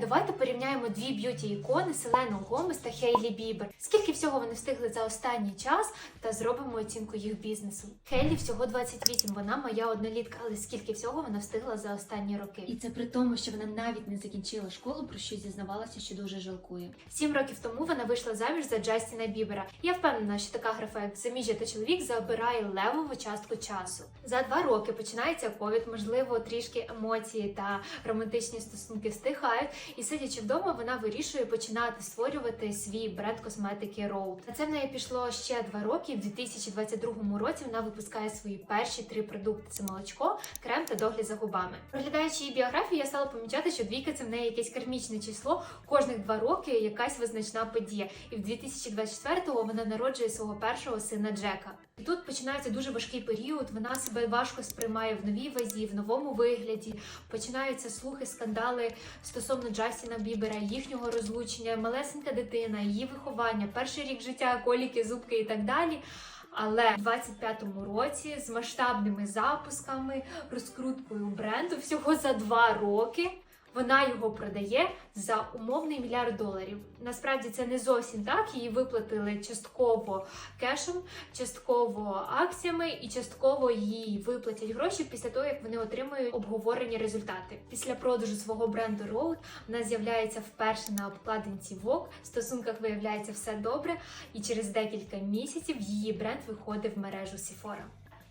Давайте порівняємо дві б'юті ікони Селену Гомес та Хейлі Бібер. Скільки всього вони встигли за останній час, та зробимо оцінку їх бізнесу. Хейлі всього 28, вона моя однолітка, але скільки всього вона встигла за останні роки. І це при тому, що вона навіть не закінчила школу, про що зізнавалася, що дуже жалкує. Сім років тому вона вийшла заміж за Джастіна Бібера. Я впевнена, що така графа, як заміжжя та чоловік, забирає левову частку часу. За два роки починається ковід, можливо, трішки емоції та романтичні стосунки стихають. І сидячи вдома, вона вирішує починати створювати свій бренд косметики Road. На це в неї пішло ще два роки. В 2022 році вона випускає свої перші три продукти: це молочко, крем та догляд за губами. Проглядаючи її біографію, я стала помічати, що двійка це в неї якесь кармічне число. Кожних два роки якась визначна подія. І в 2024-го вона народжує свого першого сина Джека. І тут починається дуже важкий період. Вона себе важко сприймає в новій вазі, в новому вигляді. Починаються слухи, скандали стосовно Джастіна Бібера, їхнього розлучення, малесенька дитина, її виховання, перший рік життя, коліки, зубки і так далі. Але в 25-му році з масштабними запусками, розкруткою бренду всього за два роки. Вона його продає за умовний мільярд доларів. Насправді це не зовсім так. Її виплатили частково кешем, частково акціями і частково їй виплатять гроші після того, як вони отримують обговорені результати. Після продажу свого бренду Road вона з'являється вперше на обкладинці Vogue, В стосунках виявляється все добре, і через декілька місяців її бренд виходить в мережу Sephora.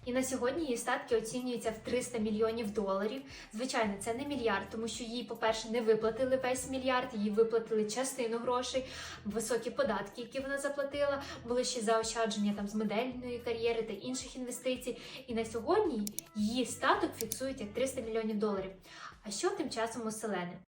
І на сьогодні її статки оцінюються в 300 мільйонів доларів. Звичайно, це не мільярд, тому що їй, по-перше, не виплатили весь мільярд, їй виплатили частину грошей, високі податки, які вона заплатила, були ще заощадження там з модельної кар'єри та інших інвестицій. І на сьогодні її статок фіксують як 300 мільйонів доларів. А що тим часом у Селени?